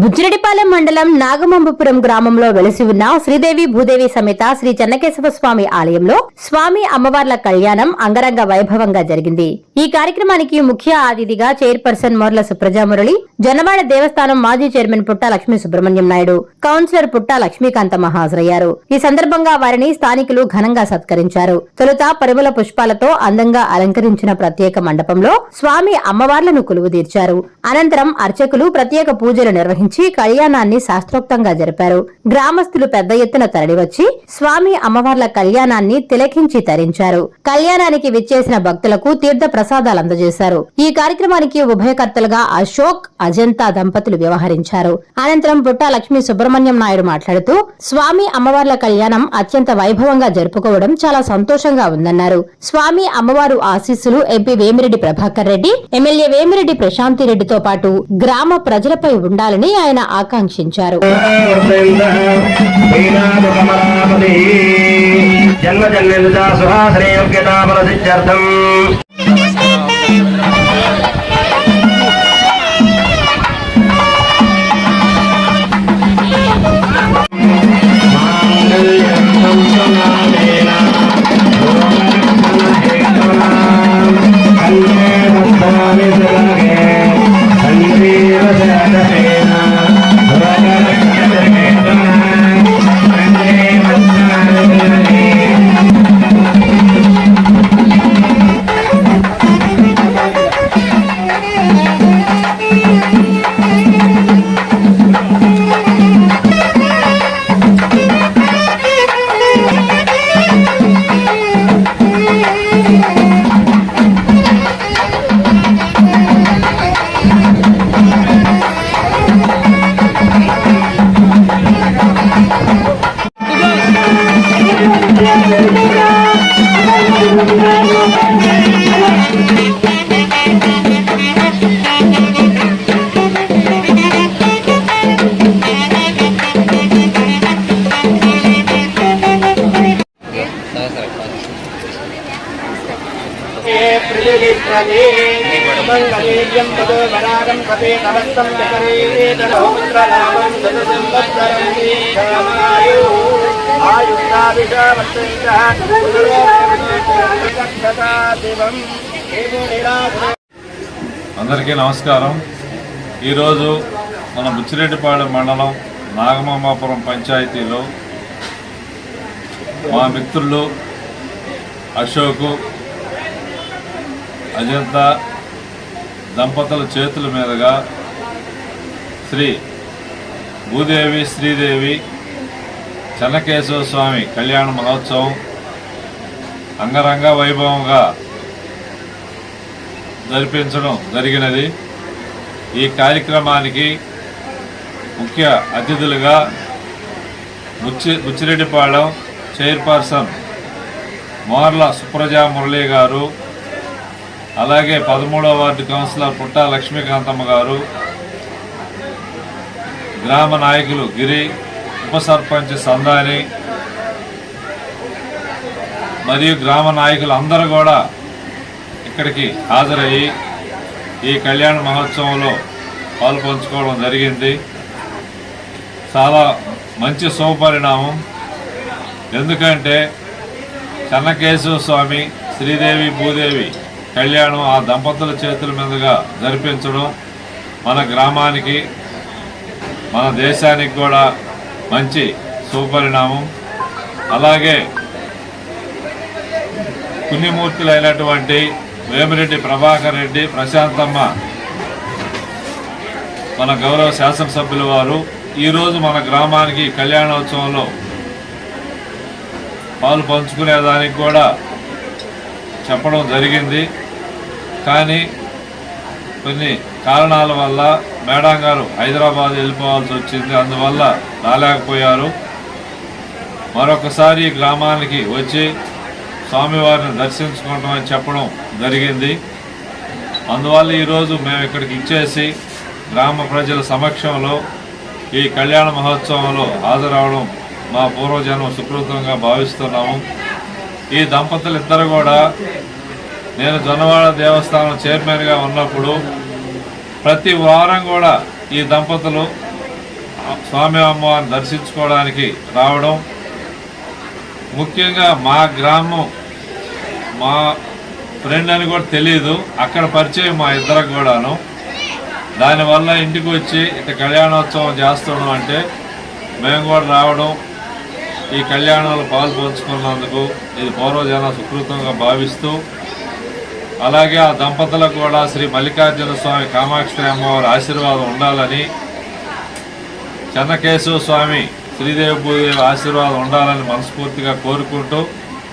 బుజ్జిరెడ్డిపాలెం మండలం నాగమంబపురం గ్రామంలో వెలసి ఉన్న శ్రీదేవి భూదేవి సమేత శ్రీ చెన్నకేశవ స్వామి ఆలయంలో స్వామి అమ్మవార్ల కళ్యాణం అంగరంగ వైభవంగా జరిగింది. ఈ కార్యక్రమానికి ముఖ్య అతిథిగా చైర్పర్సన్ మొర్ల సుప్రజామురళి జనవాడ దేవస్థానం మాజీ చైర్మన్ పుట్ట లక్ష్మీ సుబ్రహ్మణ్యం నాయుడు కౌన్సిలర్ పుట్ట లక్ష్మీకాంతమ్మ హాజరయ్యారు ఈ సందర్భంగా వారిని స్థానికులు ఘనంగా సత్కరించారు. తొలుత పరిమళ పుష్పాలతో అందంగా అలంకరించిన ప్రత్యేక మండపంలో స్వామి అమ్మవార్లను కొలువుదీర్చారు. అనంతరం అర్చకులు ప్రత్యేక పూజలు నిర్వహించారు. నిర్వహించి కళ్యాణాన్ని శాస్త్రోక్తంగా జరిపారు. గ్రామస్తులు పెద్ద ఎత్తున తరలివచ్చి స్వామి అమ్మవార్ల కళ్యాణాన్ని తిలకించి తరించారు. కళ్యాణానికి విచ్చేసిన భక్తులకు తీర్థ ప్రసాదాలు అందజేశారు. ఈ కార్యక్రమానికి ఉభయకర్తలుగా అశోక్ అజంతా దంపతులు వ్యవహరించారు. అనంతరం పుట్ట లక్ష్మీ సుబ్రహ్మణ్యం నాయుడు మాట్లాడుతూ స్వామి అమ్మవార్ల కళ్యాణం అత్యంత వైభవంగా జరుపుకోవడం చాలా సంతోషంగా ఉందన్నారు. స్వామి అమ్మవారు ఆశీస్సులు ఎంపీ వేమిరెడ్డి ప్రభాకర్ రెడ్డి ఎమ్మెల్యే వేమిరెడ్డి ప్రశాంతి రెడ్డితో పాటు గ్రామ ప్రజలపై ఉండాలని ఆయన ఆకాంక్షించారు. జన్మ జన్మ పదో వరాగం అందరికీ నమస్కారం. ఈరోజు మన బుచ్చిరెడ్డిపాళెం మండలం నాగమామాపురం పంచాయతీలో మా మిత్రులు అశోకు అజంతా దంపతుల చేతుల మీదుగా శ్రీ భూదేవి శ్రీదేవి చెన్నకేశవ స్వామి కళ్యాణ మహోత్సవం అంగరంగ వైభవంగా జరిపించడం జరిగినది. ఈ కార్యక్రమానికి ముఖ్య అతిథులుగా ముచ్చి ముచ్చిరెడ్డిపాళెం చైర్పర్సన్ మోర్ల సుప్రజా మురళి గారు అలాగే పదమూడవ వార్డు కౌన్సిలర్ పుట్టా లక్ష్మీకాంతమ్మ గారు గ్రామ నాయకులు గిరి ఉప సర్పంచ్ సందాని మరియు గ్రామ నాయకులు అందరూ కూడా ఇక్కడికి హాజరయ్యి ఈ కళ్యాణ మహోత్సవంలో పాలు పంచుకోవడం జరిగింది. చాలా మంచి శుభపరిణామం ఎందుకంటే చెన్నకేశవ స్వామి శ్రీదేవి భూదేవి కళ్యాణం ఆ దంపతుల చేతుల మీదుగా జరిపించడం మన గ్రామానికి మన దేశానికి కూడా మంచి సుపరిణామం. అలాగే పుణ్యమూర్తులైనటువంటి వేమిరెడ్డి ప్రభాకర్ రెడ్డి ప్రశాంతమ్మ మన గౌరవ శాసనసభ్యుల వారు ఈరోజు మన గ్రామానికి కళ్యాణోత్సవంలో పాలు పంచుకునేదానికి కూడా చెప్పడం జరిగింది. కానీ కొన్ని కారణాల వల్ల మేడం గారు హైదరాబాద్ వెళ్ళిపోవాల్సి వచ్చింది. అందువల్ల రాలేకపోయారు. మరొకసారి గ్రామానికి వచ్చి స్వామివారిని దర్శించుకోవటం అని చెప్పడం జరిగింది. అందువల్ల ఈరోజు మేము ఇక్కడికి ఇచ్చేసి గ్రామ ప్రజల సమక్షంలో ఈ కళ్యాణ మహోత్సవంలో హాజరవడం మా పూర్వజన్మ సుకృతంగా భావిస్తున్నాము. ఈ దంపతులు ఇద్దరు కూడా నేను జొన్నవాడ దేవస్థానం చైర్మన్గా ఉన్నప్పుడు ప్రతి వారం కూడా ఈ దంపతులు స్వామి అమ్మవారిని దర్శించుకోవడానికి రావడం. ముఖ్యంగా మా గ్రామం మా ఫ్రెండ్ అని కూడా తెలియదు అక్కడ పరిచయం మా ఇద్దరికి కూడాను. దానివల్ల ఇంటికి వచ్చి ఇక కళ్యాణోత్సవం చేస్తున్నాం అంటే మేము కూడా రావడం ఈ కళ్యాణంలో పాలు పంచుకున్నందుకు ఇది పూర్వజన సుకృతంగా భావిస్తూ అలాగే ఆ దంపతులకు కూడా శ్రీ మల్లికార్జున స్వామి కామాక్షి అమ్మవారి ఆశీర్వాదం ఉండాలని చెన్నకేశవ స్వామి శ్రీదేవి భూదేవి ఆశీర్వాదం ఉండాలని మనస్ఫూర్తిగా కోరుకుంటూ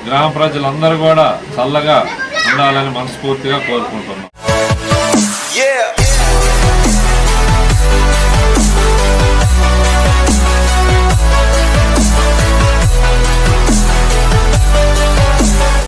గ్రామ ప్రజలందరూ కూడా చల్లగా ఉండాలని మనస్ఫూర్తిగా కోరుకుంటున్నాం.